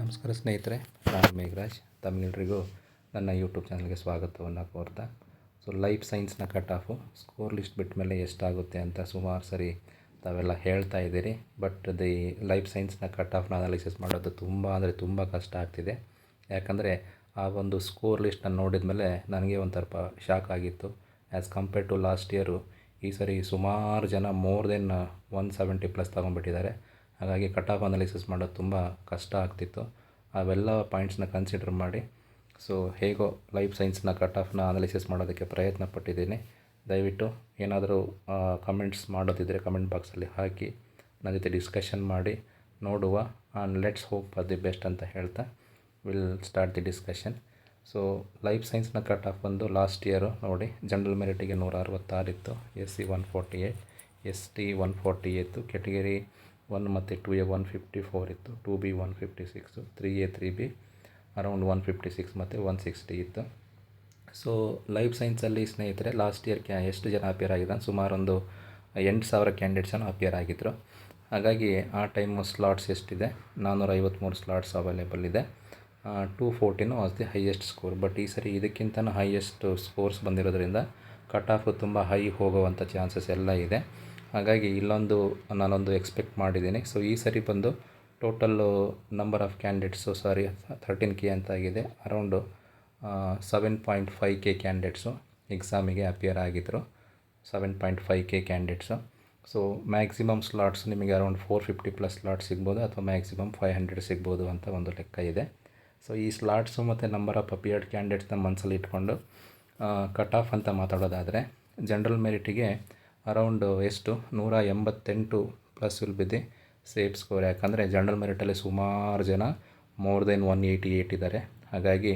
ನಮಸ್ಕಾರ ಸ್ನೇಹಿತರೆ, ನಾನು ಮೇಘರಾಜ್. ತಮಿಳರಿಗೂ ನನ್ನ ಯೂಟ್ಯೂಬ್ ಚಾನಲ್ಗೆ ಸ್ವಾಗತವನ್ನು ಕೋರ್ತಾ. ಸೊ ಲೈಫ್ ಸೈನ್ಸ್ನ ಕಟ್ ಆಫು ಸ್ಕೋರ್ ಲಿಸ್ಟ್ ಬಿಟ್ಟ ಮೇಲೆ ಎಷ್ಟಾಗುತ್ತೆ ಅಂತ ಸುಮಾರು ಸರಿ ತಾವೆಲ್ಲ ಹೇಳ್ತಾ ಇದ್ದೀರಿ. ಬಟ್ ದಿ ಲೈಫ್ ಸೈನ್ಸ್ನ ಕಟ್ ಆಫ್ನ ಅನಾಲಿಸಿಸ್ ಮಾಡೋದು ತುಂಬ ಅಂದರೆ ತುಂಬ ಕಷ್ಟ ಆಗ್ತಿದೆ. ಯಾಕಂದರೆ ಆ ಒಂದು ಸ್ಕೋರ್ ಲಿಸ್ಟನ್ನು ನೋಡಿದ ಮೇಲೆ ನನಗೆ ಒಂಥರ ಶಾಕ್ ಆಗಿತ್ತು. As compare to last year ಈ ಸರಿ ಸುಮಾರು ಜನ more than one seventy plus ತೊಗೊಂಡ್ಬಿಟ್ಟಿದ್ದಾರೆ. ಹಾಗಾಗಿ ಕಟ್ ಆಫ್ ಅನಾಲಿಸಿಸ್ ಮಾಡೋದು ತುಂಬ ಕಷ್ಟ ಆಗ್ತಿತ್ತು. ಅವೆಲ್ಲ ಪಾಯಿಂಟ್ಸ್ನ ಕನ್ಸಿಡರ್ ಮಾಡಿ. ಸೊ ಹೇಗೋ ಲೈಫ್ ಸೈನ್ಸ್ನ ಕಟ್ ಆಫ್ನ ಅನಾಲಿಸಿಸ್ ಮಾಡೋದಕ್ಕೆ ಪ್ರಯತ್ನ ಪಟ್ಟಿದ್ದೀನಿ. ದಯವಿಟ್ಟು ಏನಾದರೂ ಕಮೆಂಟ್ಸ್ ಮಾಡೋದಿದ್ದರೆ ಕಮೆಂಟ್ ಬಾಕ್ಸಲ್ಲಿ ಹಾಕಿ, ನನ್ನ ಜೊತೆ ಡಿಸ್ಕಷನ್ ಮಾಡಿ, ನೋಡುವ and let's hope for the best ಅಂತ ಹೇಳ್ತಾ will start the discussion so life ಸೈನ್ಸ್ನ cut off ಬಂದು ಲಾಸ್ಟ್ ಇಯರು ನೋಡಿ ಜನರಲ್ ಮೆರಿಟಿಗೆ ನೂರ ಅರವತ್ತಾರಿತ್ತು S C one forty eight S T one forty ಇತ್ತು ಕೆಟಗರಿ ಒನ್ ಮತ್ತು two A one fifty four ಇತ್ತು. Two B one fifty six three A three B around one fifty six ಮತ್ತು one sixty ಇತ್ತು. So life ಸೈನ್ಸಲ್ಲಿ ಸ್ನೇಹಿತರೆ last year ಕ್ಯಾ ಎಷ್ಟು ಜನ ಅಪಿಯರ್ ಆಗಿದ್ದಾನೆ? ಸುಮಾರು ಒಂದು ಎಂಟು ಸಾವಿರ ಕ್ಯಾಂಡಿಡೇಟ್ಸನ್ನು ಅಪಿಯರ್ ಆಗಿದ್ದರು ಹಾಗಾಗಿ ಆ ಟೈಮು ಸ್ಲಾಟ್ಸ್ ಎಷ್ಟಿದೆ? ನಾನ್ನೂರ ಐವತ್ತ್ಮೂರು ಸ್ಲಾಟ್ಸ್ ಅವೈಲೇಬಲ್ ಇದೆ two fourteen was the highest score but ಈ ಸರಿ ಇದಕ್ಕಿಂತ ಹೈಯೆಸ್ಟ್ ಸ್ಕೋರ್ಸ್ ಬಂದಿರೋದ್ರಿಂದ ಕಟ್ ಆಫ್ ತುಂಬ ಹೈ ಹೋಗುವಂಥ ಚಾನ್ಸಸ್ ಎಲ್ಲ ಇದೆ. ಹಾಗಾಗಿ ಇಲ್ಲೊಂದು, ನಾನೊಂದು ಎಕ್ಸ್ಪೆಕ್ಟ್ ಮಾಡಿದ್ದೀನಿ. ಸೊ ಈ ಸರಿ ಬಂದು total number of candidates sorry thirteen K ಅಂತ ಆಗಿದೆ. Around seven point five K candidates ಎಕ್ಸಾಮಿಗೆ appear ಆಗಿದ್ದರು seven point five K candidates so maximum slots ನಿಮಗೆ around four fifty plus slot ಸಿಗ್ಬೋದು ಅಥವಾ ಮ್ಯಾಕ್ಸಿಮಮ್ ಫೈವ್ ಹಂಡ್ರೆಡ್ ಸಿಗ್ಬೋದು ಅಂತ ಒಂದು ಲೆಕ್ಕ ಇದೆ. ಸೊ ಈ ಸ್ಲಾಟ್ಸು ಮತ್ತು ನಂಬರ್ ಆಫ್ ಅಪಿಯರ್ಡ್ ಕ್ಯಾಂಡಿಡೇಟ್ಸ್ನ ಮನಸ್ಸಲ್ಲಿ ಇಟ್ಕೊಂಡು ಕಟ್ ಆಫ್ ಅಂತ ಮಾತಾಡೋದಾದರೆ ಜನರಲ್ ಮೆರಿಟಿಗೆ ಅರೌಂಡ್ ಎಷ್ಟು? ನೂರ ಎಂಬತ್ತೆಂಟು plus will be the safe score ಯಾಕಂದರೆ ಜನರಲ್ ಮೆರಿಟಲ್ಲಿ ಸುಮಾರು ಜನ more than one eighty eight ಇದ್ದಾರೆ. ಹಾಗಾಗಿ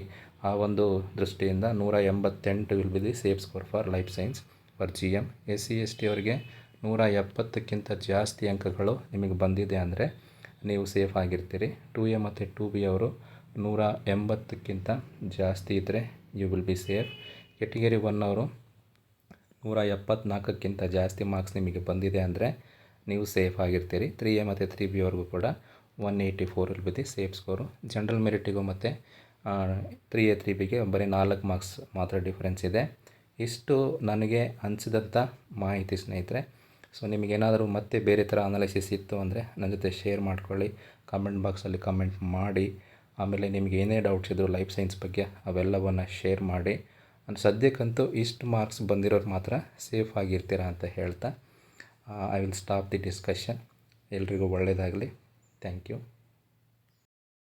ಆ ಒಂದು ದೃಷ್ಟಿಯಿಂದ ನೂರ ಎಂಬತ್ತೆಂಟು will the safe score for life science for G M S C S T ಅವರಿಗೆ ನೂರ ಎಪ್ಪತ್ತಕ್ಕಿಂತ ಜಾಸ್ತಿ ಅಂಕಗಳು ನಿಮಗೆ ಬಂದಿದೆ ಅಂದರೆ ನೀವು ಸೇಫ್ ಆಗಿರ್ತೀರಿ. ಟು ಎ ಮತ್ತು ಟು ಬಿ ಅವರು ನೂರ ಎಂಬತ್ತಕ್ಕಿಂತ ಜಾಸ್ತಿ ಇದ್ದರೆ you will be safe category one ಅವರು ನೂರ ಎಪ್ಪತ್ನಾಲ್ಕಕ್ಕಿಂತ ಜಾಸ್ತಿ ಮಾರ್ಕ್ಸ್ ನಿಮಗೆ ಬಂದಿದೆ ಅಂದರೆ ನೀವು ಸೇಫ್ ಆಗಿರ್ತೀರಿ. ತ್ರೀ ಎ ಮತ್ತು ತ್ರೀ ಬಿ ಅವ್ರಿಗೂ ಕೂಡ ಒನ್ ಏಯ್ಟಿ ಫೋರಲ್ಲಿ ಬಿದ್ದು ಸೇಫ್ ಸ್ಕೋರು ಜನರಲ್ ಮೆರಿಟಿಗೂ ಮತ್ತು ತ್ರೀ ಎ ತ್ರೀ ಬಿಗೆ ಬರೀ ನಾಲ್ಕು ಮಾರ್ಕ್ಸ್ ಮಾತ್ರ ಡಿಫ್ರೆನ್ಸ್ ಇದೆ. ಇಷ್ಟು ನನಗೆ ಅನಿಸಿದಂಥ ಮಾಹಿತಿ ಸ್ನೇಹಿತರೆ. ಸೊ ನಿಮಗೇನಾದರೂ ಮತ್ತೆ ಬೇರೆ ಥರ ಅನಾಲಿಸಿಸ್ ಇತ್ತು ಅಂದರೆ ನನ್ನ ಜೊತೆ ಶೇರ್ ಮಾಡ್ಕೊಳ್ಳಿ. ಕಮೆಂಟ್ ಬಾಕ್ಸಲ್ಲಿ ಕಮೆಂಟ್ ಮಾಡಿ. ಆಮೇಲೆ ನಿಮಗೆ ಏನೇ ಡೌಟ್ಸ್ ಇದ್ದರೂ ಲೈಫ್ ಸೈನ್ಸ್ ಬಗ್ಗೆ ಅವೆಲ್ಲವನ್ನು ಶೇರ್ ಮಾಡಿ. ಸದ್ಯಕ್ಕಂತೂ ಇಷ್ಟು ಮಾರ್ಕ್ಸ್ ಬಂದಿರೋರು ಮಾತ್ರ ಸೇಫ್ ಆಗಿರ್ತೀರ ಅಂತ ಹೇಳ್ತಾ I will stop the discussion ಎಲ್ರಿಗೂ ಒಳ್ಳೆಯದಾಗಲಿ ಥ್ಯಾಂಕ್ ಯು